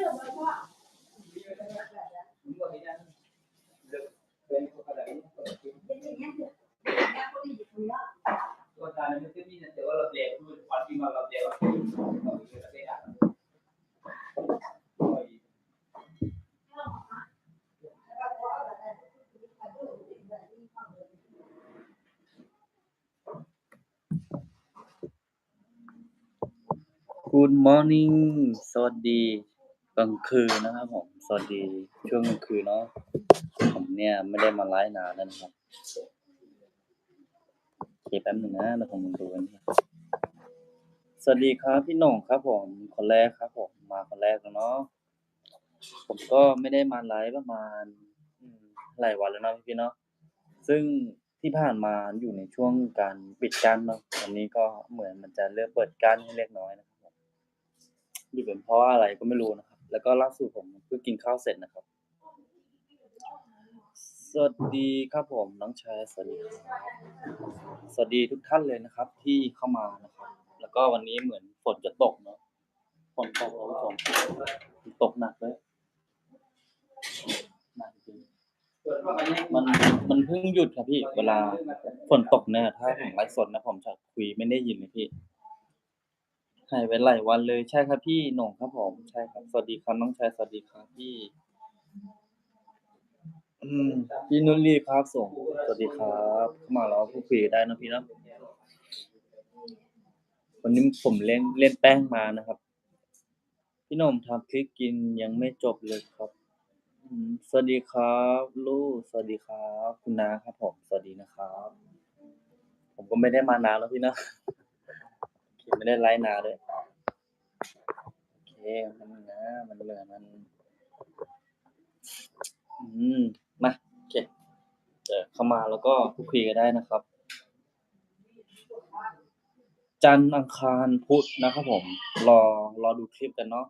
Iya, Good morning สวัสดี กลางคืนนะครับผม สวัสดีช่วงกลางคืนเนาะ ผมเนี่ยไม่ได้มาไลฟ์นานแล้วนะครับโอเคแป๊บหนึ่งนะเดี๋ยวผมดูกันครับสวัสดีครับพี่หน่งครับ ผมคนแรกครับผมมาคนแรกแล้วเนาะ ผมก็ไม่ได้มาไลฟ์ประมาณหลายวันแล้วนะพี่ๆเนาะ ซึ่งที่ผ่านมาอยู่ในช่วงการปิดกั้นเนาะวันนี้ก็เหมือนมันจะเริ่มเปิดกั้นให้เล็กน้อยนะครับผมอเป็นเพราะอะไรก็ไม่รู้นะครับ แล้วก็ล่าสุดผมเพิ่งกินข้าวเสร็จนะครับ สวัสดีครับผมน้องชายสวัสดีครับสวัสดีทุกท่านเลยนะครับ ที่เข้ามานะครับ แล้วก็วันนี้เหมือนฝนจะตกเนาะฝนตกแล้วผู้ชมตกหนักเลยหนักจริงมันมันเพิ่งหยุดครับพี่ เวลาฝนตกเนี่ยถ้าผมไลฟ์สดนะผมจะคุยไม่ได้ยินเลยพี่ หายไปหลายวันเลยใช่ครับพี่หน่งครับผมใช่ครับ สวัสดีครับน้องชายสวัสดีครับพี่ อืมพี่นุชลีครับส่งสวัสดีครับเข้ามาแล้วพูดคุยได้นะพี่นะวันนี้ผมเล่นเล่นแป้งมานะครับ พี่หน่มทำพริกกินยังไม่จบเลยครับสวัสดีครับ ลูกสวัสดีครับ คุณนาครับผม สวัสดีนะครับ ผมก็ไม่ได้มานานแล้วพี่นะ ไม่ได้ไลฟ์นานเลยโอเคมันนะมันเหมือมันอืมมาโอเคเดี๋ยวเข้ามาแล้วก็พูดคุยกันได้นะครับ จันทร์อังคารพุธนะครับผม รอรอดูคลิปกันเนาะ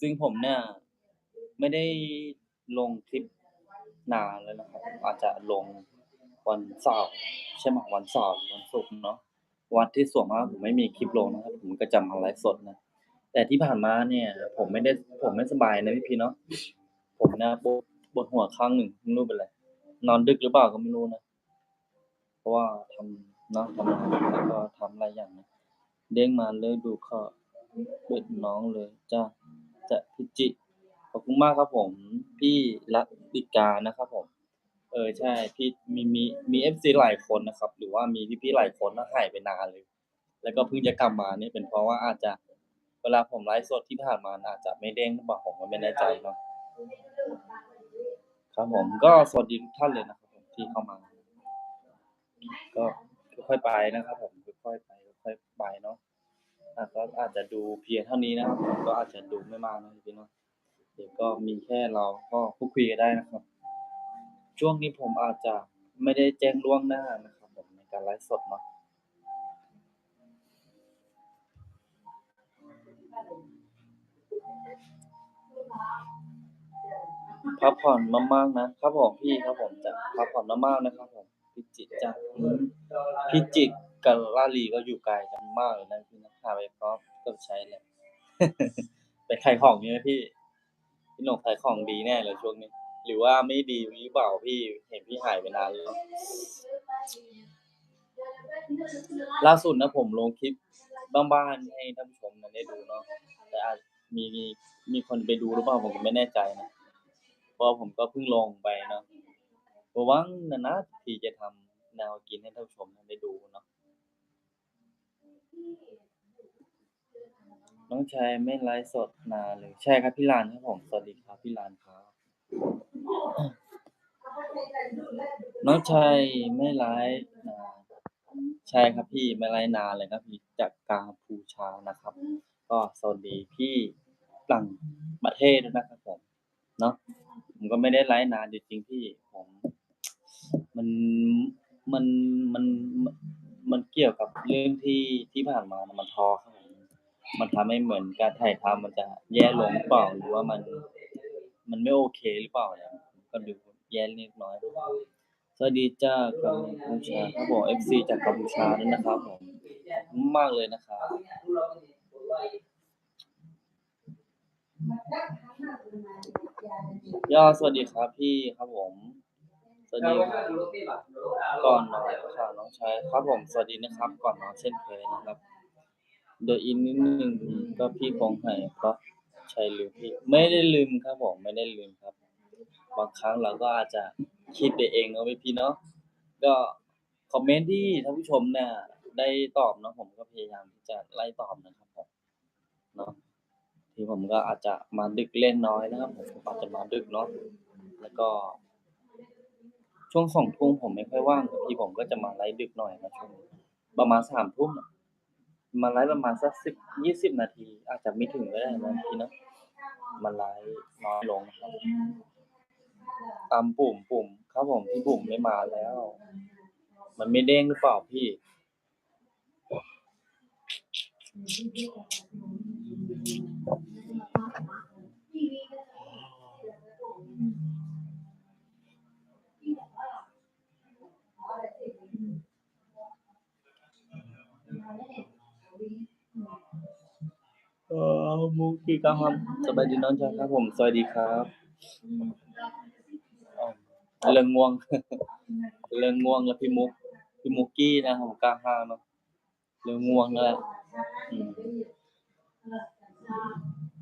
ซึ่งผมเนี่ยไม่ได้ลงคลิปนานแล้วนะครับ อาจจะลงวันเสาร์ใช่ไหมวันเสาร์วันศุกร์เนาะ วันที่ส่วนมากผมไม่มีคลิปลงนะครับ ผมก็จะมาไลฟ์สดนะ แต่ที่ผ่านมาเนี่ย ผมไม่ได้ผมไม่สบายนะพี่พีเนาะผมเนี่ยปวดปวดหัวข้างหนึ่งไม่รู้เป็นไรนอนดึกหรือเปล่าก็ไม่รู้นะเพราะว่าทำเนาะทำงานแล้วก็ทำหลายอย่างนะเด้งมาเลยดูเขาเปิดน้องเลยจ้าจะพิจิขอบคุณมากครับผม พี่รัติกานะครับผม ออใช่พี่มีมีมีเอฟซีหลายคนนะครับ หรือว่ามีพี่ๆหลายคนนะหายไปนานเลย แล้วก็เพิ่งจะกลับมาเนี่ยเป็นเพราะว่าอาจจะเวลาผมไลฟ์สดที่ผ่านมาอาจจะไม่เด้งหรือเปล่าผมก็ไม่แน่ใจเนาะครับผมก็สวัสดีทุกท่านเลยนะครับผมที่เข้ามา ก็ค่อยๆไปนะครับ ผมค่อยๆไปค่อยๆไปเนาะอะก็อาจจะดูเพียงเท่านี้นะครับผมก็อาจจะดูไม่มากนะพี่เนาะเดี๋ยวก็มีแค่เราก็พูดคุยกันได้นะครับ ช่วงนี้ผมอาจจะไม่ได้แจ้งล่วงหน้านะครับผมในการไลฟ์สดเนาะพักผ่อนมากๆนะครับผมพี่ครับผมจะพักผ่อนมากๆนะครับผมพิจิตจ้ะพิจิตกับลาลีก็อยู่ไกลกันมากเลยนะพี่นะพาไปพร้อมก็ใช้แหละไปขายของอยู่นะพี่พี่หนกขายของดีแน่เลยช่วงนี้ หรือว่าไม่ดีหรือเปล่าพี่เห็นพี่หายไปนานแล้วล่าสุดนะผมลงคลิปบ้านๆให้ท่านผู้ชมนั้นได้ดูเนาะแต่อาจมีมีมีคนไปดูหรือเปล่าผมก็ไม่แน่ใจนะเพราะผมก็เพิ่งลงไปเนาะหวังนะนะที่จะทำแนวกินให้ท่านผู้ชมได้ดูเนาะน้องชายไม่ไลฟ์สดนานเลยใช่ครับพี่ลานครับผมสวัสดีครับพี่ลานครับ น้องชายไม่ไลฟ์นานใช่ครับพี่ไม่ไลฟ์นานเลยครับพี่จากกาพูชานะครับ ก็สวัสดีพี่ต่างประเทศด้วยนะครับผมเนาะผมก็ไม่ได้ไลฟ์นานจริงๆพี่ผมมันมันมันมันเกี่ยวกับเรื่องที่ที่ผ่านมามันท้อครับผมมันทำให้เหมือนการถ่ายทำมันจะแย่ลงเปล่าหรือว่ามัน มันไม่โอเคหรือเปล่าเนี่ยก็ดูแย่เล็กน้อย สวัสดีจ้ากัมพูชาครับผม FC จากกัมพูชาด้วยนะครับผมมากเลยนะครับยอดสวัสดีครับพี่ครับผม สวัสดีครับก่อนนอนค่ะน้องชายครับผมสวัสดีนะครับ ก่อนนอนเช่นเคยนะครับเดี๋ยอีกนิดนึงก็พี่คงให้เพราะ ใช่ลืมพี่ไม่ได้ลืมครับผมไม่ได้ลืมครับ บางครั้งเราก็อาจจะคิดไปเองเนาะพี่เนาะก็คอมเมนต์ที่ท่านผู้ชมเนี่ยได้ตอบเนาะผมก็พยายามที่จะไล่ตอบนะครับผมเนาะที่ผมก็อาจจะมาดึกเล่นน้อยนะครับผมอาจจะมาดึกเนาะแล้วก็ ช่วงสองทุ่มผมไม่ค่อยว่างทีผมก็จะมาไลฟ์ดึกหน่อยนะช่วงประมาณสามทุ่มอะ มาไลฟ์ประมาณสักสิบยี่สิบนาที อาจจะไม่ถึงก็ได้นะพี่เนาะมาไลฟ์น้อยลงครับตามปุ่มปุ่มครับผมพี่ปุ่มไม่มาแล้ว มันไม่เด้งหรือเปล่าพี่ มุกกี้ครับสบายดีน้องจ้าครับผมสวัสดีครับอ้าวเรื่องง่วง เรื่องง่วงแล้วพี่มุกพี่มุกกี้นะผมกล้าห้ามเนอะเรื่องง่วงนั่นแหละอืม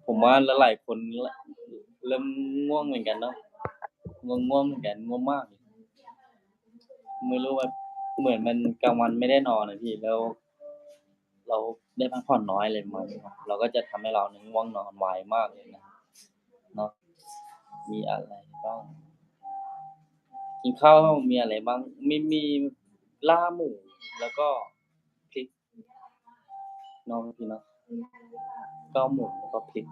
ผมว่าหลายๆคนเริ่มง่วงเหมือนกันเนาะง่วงง่วงเหมือนกันง่วงมากเลยไม่รู้ว่าเหมือนมันกลางวันไม่ได้นอนนะพี่แล้ว เรา ได้พักผ่อนน้อยเลยมั้งครับเราก็จะทำให้เราเนี่ยง่วงนอนไวมากเลยนะเนาะมีอะไรบ้างกินข้าวมีอะไรบ้างมีมีล่าหมูแล้วก็พริกน้องพี่เนาะก็หมูแล้วก็พริก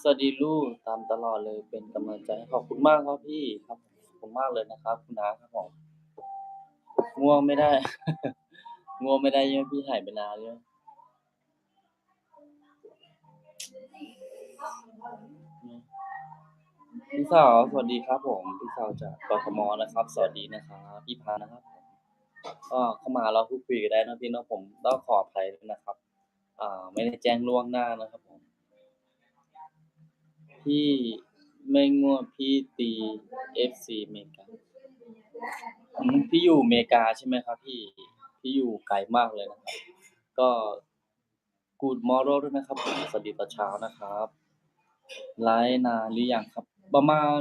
สวัสดีลูกตามตลอดเลยเป็นกำลังใจขอบคุณมากครับพี่ครับขอบคุณมากเลยนะครับ คุณน้าครับผม ง่วงไม่ได้ ง่วงไม่ได้ใช่ไหมพี่หายไปนานเลยพี่สาวสวัสดีครับ ผมพี่สาวจากกทมนะครับ สวัสดีนะครับพี่พานะครับผมก็เข้ามาเราพูดคุยกันได้นะพี่เนาะผมต้องขออภัยด้วยนะครับ อ่า ไม่ได้แจ้งล่วงหน้านะครับผมพี่ไม่ง่วงพี่ตี FC อเมริกาอืม พี่อยู่อเมริกาใช่ไหมครับ พี่พี่อยู่ไกลมากเลยนะครับ ก็ Good morning ด้วยนะครับสวัสดีตอนเช้านะครับไลฟ์นานหรือยังครับ ประมาณ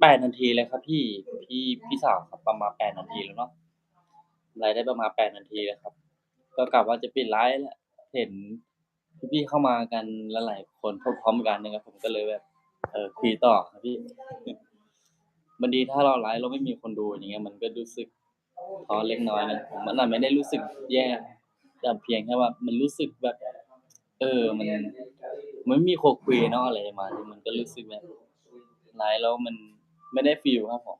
แปดนาทีเลยครับ พี่พี่พี่สาวครับ ประมาณแปดนาทีแล้วเนาะไลฟ์ได้ประมาณแปดนาทีแล้วครับ ก็กะว่าจะปิดไลฟ์แหละเห็นพี่ๆเข้ามากันหลายๆคนพร้อมๆกันนะครับผมก็เลยแบบเออคุยต่อครับพี่ บางทีถ้าเราไลฟ์เราไม่มีคนดูอย่างเงี้ยมันก็รู้สึกท้อเล็กน้อยนะผมมันอาจไม่ได้รู้สึกแย่แต่เพียงแค่ว่ามันรู้สึกแบบ เออมันมันไม่มีคคุยเนาะอะไรมาทีมันก็รู้สึกแบบไลฟ์แล้วมันไม่ได้ฟีลครับผม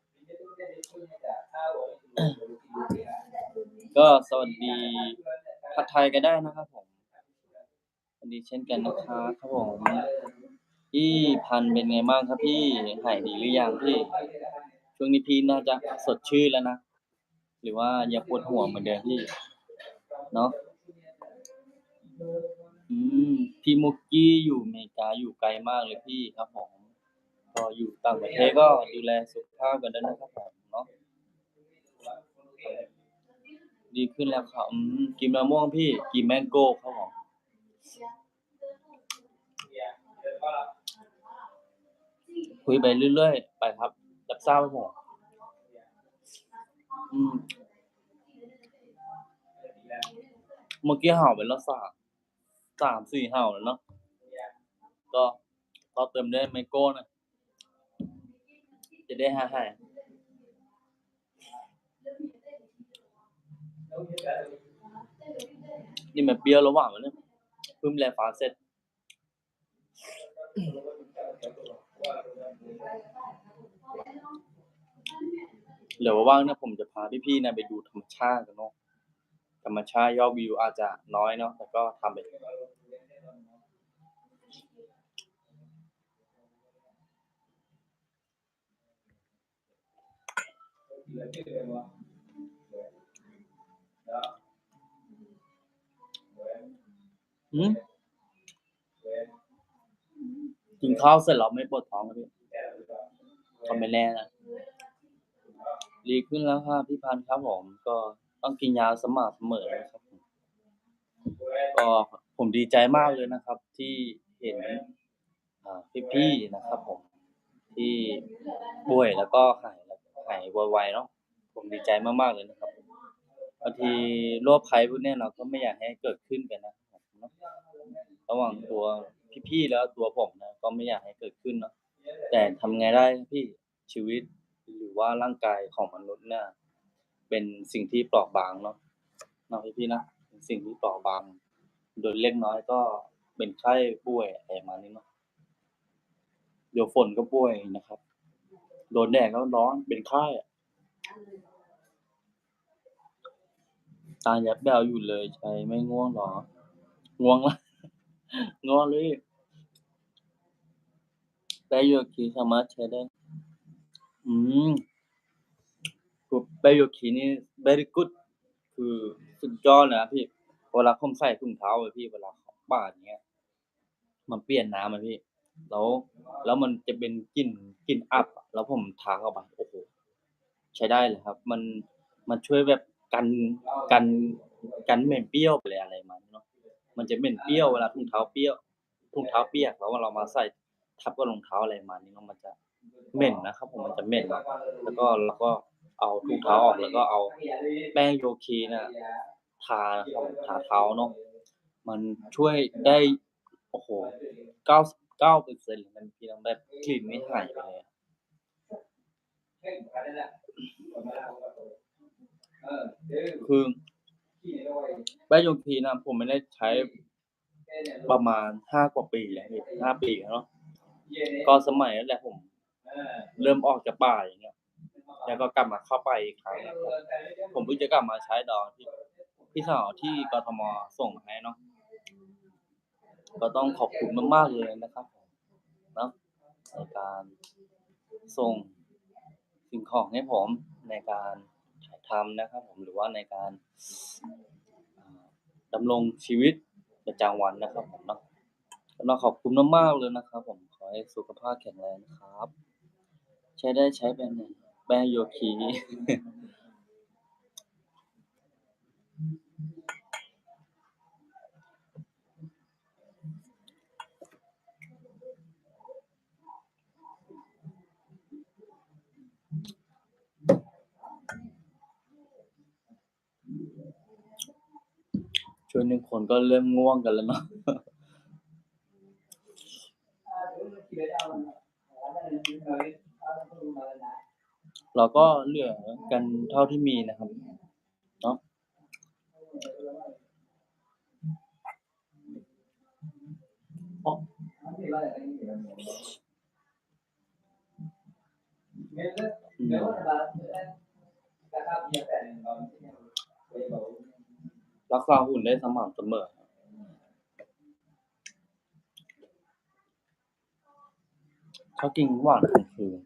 ก็สวัสดีผัดไทยก็ได้นะครับผมสวัสดีเช่นกันนะครับครับผม พี่พันเป็นไงบ้างครับพี่หายดีหรือยังพี่ ช่วงนี้พี่น่าจะสดชื่นแล้วนะหรือว่ายังปวดหัวเหมือนเดิมพี่ เนาะอืมพี่มุกกี้อยู่อเมริกาอยู่ไกลมากเลยพี่ครับผมก็อยู่ต่างประเทศก็ดูแลสุขภาพกันด้วยนะครับผมเนาะดีขึ้นแล้วครับอืมกินมะม่วงพี่ กินแมงโก้ครับผม คุยไปเรื่อยๆ ไปครับ รับทราบครับผมอืมเมื่อกี้เห่าไปแล้วสามสามสี่เห่าแล้วเนาะก็ก็เติมได้ไมโก้นะจะได้หายหายนี่มันเปรี้ยวระหว่างมันเนี่ยพิ่มแรงฟ้าเสร็จ เหลือว่างเนี่ยผมจะพาพี่ๆนะไปดูธรรมชาติกันเนาะธรรมชาติยอดวิวอาจจะน้อยเนาะแต่ก็ทำไปหืม กินข้าวเสร็จแล้วไม่ปวดท้องครับพี่ก็ไม่แน่นะดีขึ้นแล้วครับพี่พันธ์ครับผมก็ต้องกินยาสม่ำเสมอนะครับผมก็ผมดีใจมากเลยนะครับ ที่เห็นอ่พี่ๆนะครับ ผมที่ป่วยแล้วก็หายหายไวๆเนาะผมดีใจมากๆเลยนะครับบางทีโรคภัยพวกนี้เราก็ไม่อยากให้เกิดขึ้นกันนะระหว่างตัว พี่ๆแล้วตัวผมนะก็ไม่อยากให้เกิดขึ้นเนาะแต่ทำไงได้พี่ชีวิตหรือว่าร่างกายของมนุษย์เนี่ยเป็นสิ่งที่เปราะบางเนาะเนาะพี่ๆนะเป็นสิ่งที่เปราะบาง โดยเล็กน้อยก็เป็นไข้ป่วยอะไรมานี้เนาะเดี๋ยวฝนก็ป่วยนะครับ โดนแดดก็ร้อนเป็นไข้ตายับแย่วอยู่เลยชัยไม่ง่วงหรอ ง่วงล้ว ง่วงเลยแปโยคีสามารถใช้ได้อืมคือแปโยคีนี่ very good คือสุดยอดนะพี่ เวลาผมใส่ถุงเท้าอะพี่ เวลาเข้าบ้านอย่างเงี้ย มันเปลี่ยนน้ำอะพี่ แล้ว แล้วมันจะเป็นกลิ่น กลิ่นอับ แล้วผมทาเข้าไป โอ้โฮใช้ได้เลยครับ มัน มันช่วยแบบกัน กัน กันเหม็นเปรี้ยวไปเลยอะไรมาณนี้เนาะ มันจะเหม็นเปรี้ยวเวลาถุงเท้าเปรี้ยวถุงเท้าเปียกแล้วเรามาใส่ทับกับรองเท้าอะไรประมาณนี้เนาะมันจะเหม็นนะครับ ผมมันจะเหม็นแล้วก็เราก็เอาถุงเท้าออกแล้วก็เอาแป้งโยคีเนี่ยทานะครับผมทาเท้าเนาะมันช่วยได้โอ้โฮ99%เลยนะพี่นะแบบกลิ่นนี่หายไปเลยอะคือ แป้งโยคีนะผมไม่ได้ใช้ประมาณ5กว่าปีแล้วพี่5ปีแล้วเนาะก็สมัยนั่นแหละผมเริ่มออกจากป่าอย่างเงี้ยแล้วก็กลับมาเข้าป่าอีกครั้งอะผมผมเพิ่งจะกลับมาใช้ตอนที่พี่สาวที่กทมส่งมาให้เนาะก็ต้องขอบคุณมากๆเลยนะครับผมเนาะในการส่งสิ่งของให้ผมในการ ถ่ายทำนะครับ ผมหรือว่าในการอ่าดำรงชีวิตประจำวันนะครับ ผมเนาะก็ต้องขอบคุณมากๆเลยนะครับ ผมขอให้สุขภาพแข็งแรงนะครับ ใช้ได้ใช้ไปเนี่ยแบโยคี ช่วงนี้คนก็เริ่มง่วงกันแล้วเนาะเราก็เหลือกันเท่าที่มีนะครับเนาะอ้ออืม รักษาหุ่นได้สม่ำเสมอครับชอบกินหวานกลางคืน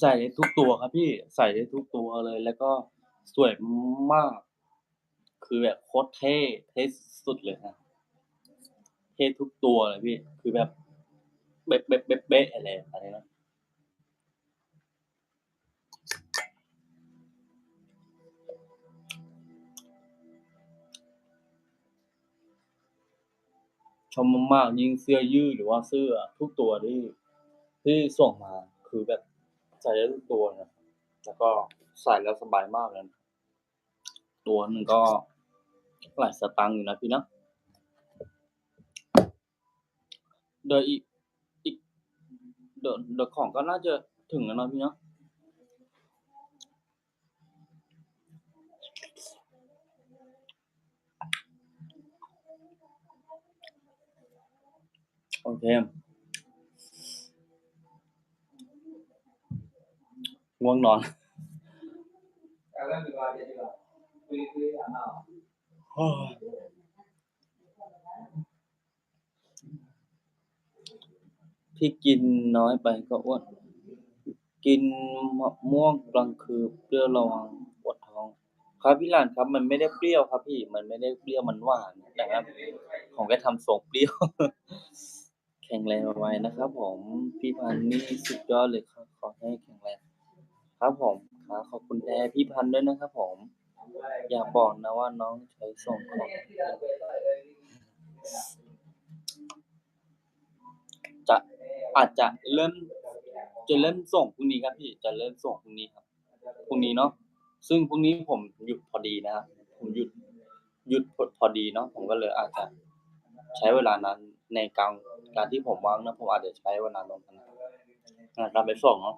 ใส่ได้ทุกตัวครับพี่ใส่ได้ทุกตัวเลย แล้วก็สวยมาก คือแบบโคตรเท่เท่สุดเลยครับเท่ทุกตัวเลยพี่ คือแบบเป๊ะเป๊ะๆอะไรประมาณนี้เนะชอบมากๆยิ่งเสื้อยืดหรือว่าเสื้อทุกตัวที่ที่ส่งมาคือแบบ ใส่ได้ทุกตัวเลยแล้วก็ใส่แล้วสบายมากเลยตัวหนึ่งก็หลายสตางค์อยู่นะพี่เนาะเดี๋ยวอีกอีกเดี๋ยวเดี๋ยวของก็น่าจะถึงแล้วนะพี่เนาะโอเค ง่วงนอนโอ้ยที่กินน้อยไปก็อ้วน กินมะม่วงกลางคืนเพื่อระวังปวดท้อง ครับพี่หลานครับ มันไม่ได้เปรี้ยวครับ พี่ มันไม่ได้เปรี้ยวมันหวานนะครับผมแค่ทำทรงเปรี้ยว แข็งแรงไวๆนะครับ ผม พี่พันนี่สุดยอดเลยครับ ขอให้แข็งแรง ครับผมครับขอบคุณแอร์พี่พันธ์ด้วยนะครับผม อย่าบอกนะว่าน้องใช้ส่งของจะอาจจะเริ่ม จะเริ่มส่งพรุ่งนี้ครับพี่จะเริ่มส่งพรุ่งนี้ครับพรุ่งนี้เนาะซึ่งพรุ่งนี้ผมหยุดพอดีนะครับผมหยุดหยุดพดพอดีเนาะผมก็เลยอาจจะใช้เวลานั้นในการการที่ผมว่างนะผมอาจจะใช้เวลาตรงนั้นนการไปส่งเนาะ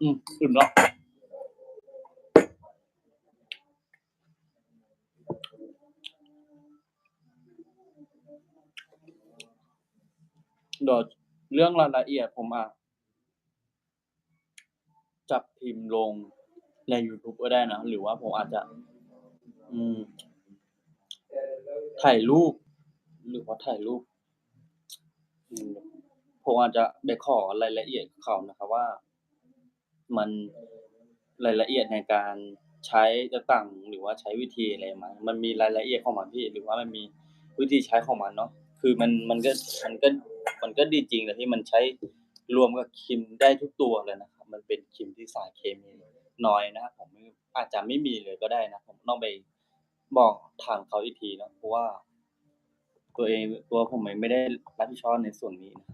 อืมอิ่มแล้วเดี๋ยวเรื่องรายละเอียดผมอะจะพิมพ์ลงในยูทูบก็ได้นะ หรือว่าผมอาจจะ อืม ถ่ายรูป หรือว่าถ่ายรูปผมอาจจะไปขอรายละเอียดเขานะครับว่า มันรายละเอียดในการใช้ต่างหรือว่าใช้วิธีอะไรมามันมีรายละเอียดของมันพี่หรือว่ามันมีวิธีใช้ของมันเนาะคือมันมันก็มันก็มันก็ดีจริงแหละที่มันใช้รวมกับครีมได้ทุกตัวเลยนะครับ มันเป็นครีมที่สารเคมีน้อยนะครับผมอาจจะไม่มีเลยก็ได้นะผมต้องไปบอกถามเขาอีกทีนะเพราะว่า ตัวเองตัวผมเองไม่ได้รับผิดชอบในส่วนนี้นะ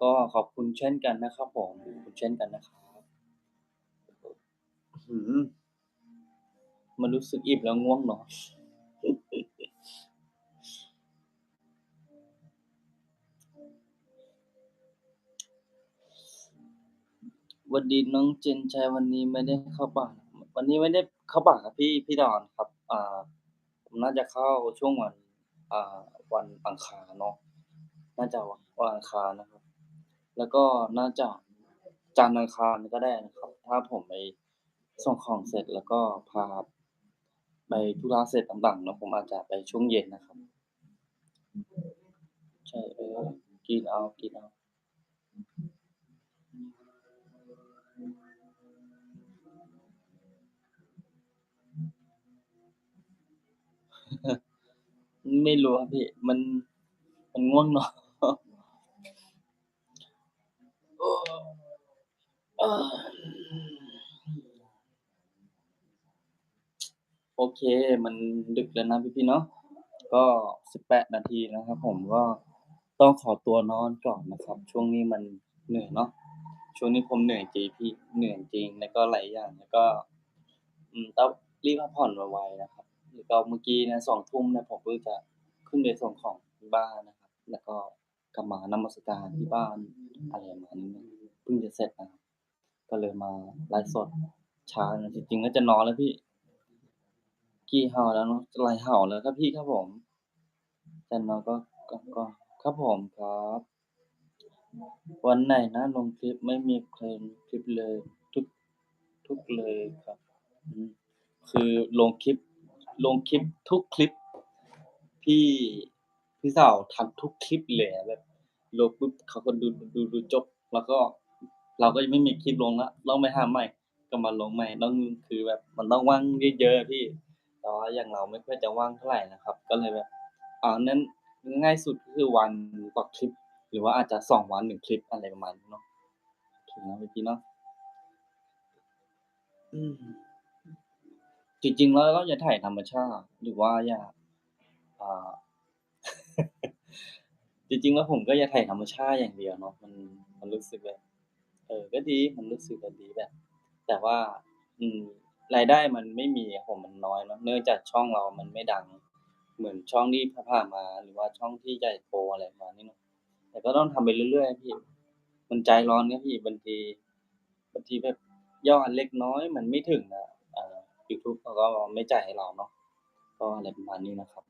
ก็ขอบคุณเช่นกันนะครับผมขอบคุณเช่นกันนะครับอื้อฮือมันรู้สึกอิ่มแล้วง่วงนอนหวัดดีน้องเจนชัยวันนี้ไม่ได้เข้าบ้านวันนี้ไม่ได้เข้าบ้านครับพี่พี่ดอนครับอ่าผมน่าจะเข้าช่วงวันอ่าวันอังคารเนาะน่าจะวันอังคารนะครับ แล้วก็น่าจะจันทร์อังคารก็ได้นะครับ ถ้าผมไปส่งของเสร็จแล้วก็พาไปธุระเสร็จต่างๆเนาะผมอาจจะไปช่วงเย็นนะครับ ใช่เออกินเอากินเอาไม่รู้ครับพี่ มัน มันง่วงนอน เออ เออ โอเค มันดึกแล้วนะพี่ๆเนาะ ก็18นาทีนะครับผมก็ต้องขอตัวนอนก่อนนะครับ ช่วงนี้มันเหนื่อยเนาะ ช่วงนี้ผมเหนื่อยจริงพี่ เหนื่อยจริง แล้วก็หลายอย่าง แล้วก็ อืมต้องรีบพักผ่อนไวๆนะครับ แล้วก็เมื่อกี้นี่ย2ทุ่มเนี่ยผมเพิ่งจะขึ้นไปส่งของที่บ้านนะครับ แล้วก็ กลับมานมัสการที่บ้านอะไรประมาณนี้เพิ่งจะเสร็จนะครับก็เลยมาไลฟ์สดช้าหน่อยจริงๆก็จะนอนแล้วพี่ กี่เห่าแล้วเนาะจะหลายเห่าแล้วครับพี่ครับผมจะนอนก็ก็ก็ครับผมครับ วันไหนนะลงคลิปไม่มีใครลงคลิปเลยทุกทุกเลยครับอืมคือลงคลิป ลงคลิปทุกคลิป พี่พี่สาวทำทุกคลิปเลยอะแบบ ลงปุ๊บเขาก็ดูดูดูจบ แล้วก็เราก็ยังไม่มีคลิปลงแล้วต้องไปหาใหม่ก็มาลงใหม่ต้องคือแบบมันต้องว่างเยอะๆอะพี่แต่ว่าอย่างเราไม่ค่อยจะว่างเท่าไรนะครับ ก็เลยแบบอ่านั้นง่ายสุดก็คือวันต่อคลิป หรือว่าอาจจะ2วัน1คลิปอะไรประมาณนี้เนาะโอเคนะพี่ๆเนาะอืมจริงๆแล้วเราจะถ่ายธรรมชาติ หรือว่าอยากอ่า จริงๆแล้วผมก็อยากถ่ายธรรมชาติอย่างเดียวเนาะมันมันรู้สึกแบบเออ ก็ดีมันรู้สึกแบบดีแบบ แต่ว่า อืมรายได้มันไม่มีผมมันน้อยเนาะเนื่องจากช่องเรามันไม่ดัง เหมือนช่องที่ผ่านมาหรือว่าช่องที่ใหญ่โตอะไรประมาณนี้เนาะแต่ก็ต้องทำไปเรื่อยๆพี่มันใจร้อนนะพี่บางทีบางทีแบบยอดเล็กน้อยมันไม่ถึงอะอ่ายูทูบเขาก็ไม่จ่ายให้เราเนาะก็อะไรประมาณนี้นะครับ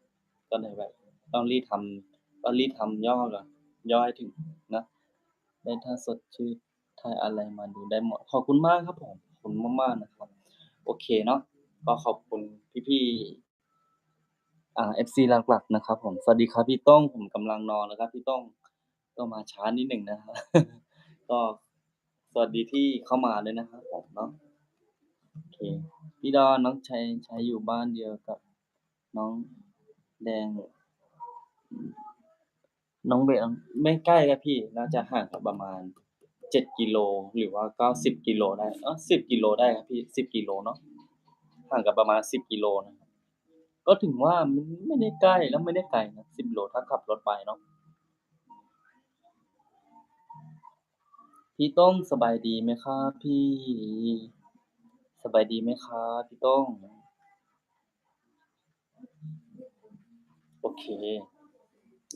ก็เลยแบบต้องรีบทำ องรีบทำยอดก่อนยอให้ถึงนะ ได้ถ้าสดชื่นถ่ายอะไรมาดูได้หมด ขอบคุณมากครับผมขอบคุณมากๆนะครับ โอเคเนาะ ก็ขอบคุณพี่ๆ อ่า FC หลักๆนะครับผม สวัสดีครับพี่ต้อง ผมกำลังนอนนะครับ พี่ต้องก็มาช้านิดหนึ่งนะครับก็สวัสดีที่เข้ามาด้วยนะครับผมเนาะ โอเค พี่ดอนน้องชัยชัยอยู่บ้านเดียวกับน้องแดง น้องเบสไม่ใกล้ครับพี่น่าจะห่างกันประมาณเจ็ดกิโลหรือว่าเก้าสิบกิโลได้เออสิบกิโลได้ครับพี่สิบกิโลเนาะห่างกันประมาณสิบกิโลนะครับก็ถึงว่ามันไม่ได้ใกล้แล้วไม่ได้ไกลนะสิบโลถ้าขับรถไปเนาะพี่ต้องสบายดีไหมครับพี่ สบายดีไหมครับพี่ต้อง โอเค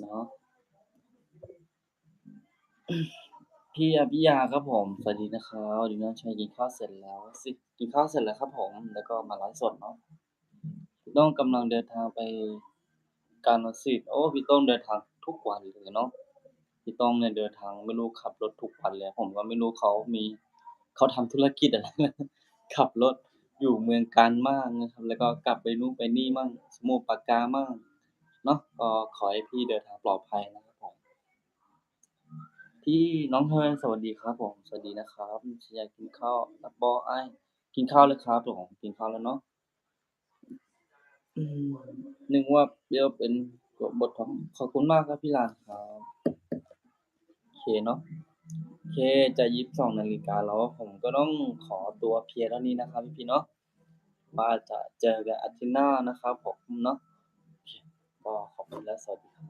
เนาะ พี่อภิยาครับผม สวัสดีนะครับวัสดีน้องชายกินข้าวเสร็จแล้วสิกินข้าวเสร็จแล้วครับผม แล้วก็มาไลฟ์สดเนาะพี่ต้งกำลังเดินทางไปกาฬสินธุ์โอ้พี่ต้งเดินทางทุกวันเลยเนาะพี่ต้งเนี่ยเดินทางไม่รู้ขับรถทุกวันเลยผมก็ไม่รู้เขามีเขาทำธุรกิจอะไรขับรถอยู่เมืองการมั่งนะครับ แล้วก็กลับไปนู่นไปนี่มั่งสมุทรปราการมั่งเนาะก็ขอให้พี่เดินทางปลอดภัยนะครับ พี่น้องเฮยสวัสดีครับผม สวัสดีนะครับชยากินข้าวนับบอไอกินข้าวแล้วครับผมกินข้าวแล้วเนาะอืมนึกว่าเดี๋ยวเป็นบทของขอบคุณมากครับพี่ลานครับโอเคเนาะโอเคจะยิบสองนาฬิกาแล้วผมก็ต้องขอตัวเพียเท่านี้นะครับพี่ๆเนาะว่าจะเจอกันอาทิตย์หน้านะครับผมเนาะโอเคก็ขอบคุณและสวัสดีครับ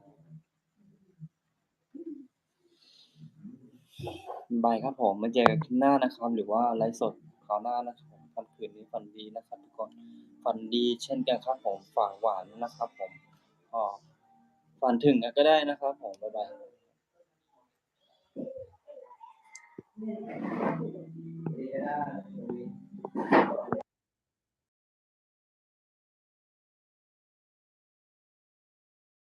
บายครับผมมาเจอกันคืนหน้านะครับ หรือว่าไลฟ์สดคราวหน้านะครับค่ำคืนนี้ฝันดีนะครับทุกคนฝันดีเช่นกันครับผมฝากหวานนะครับ ผมอ๋อฝันถึงก็ได้นะครับผมบ๊ายบาย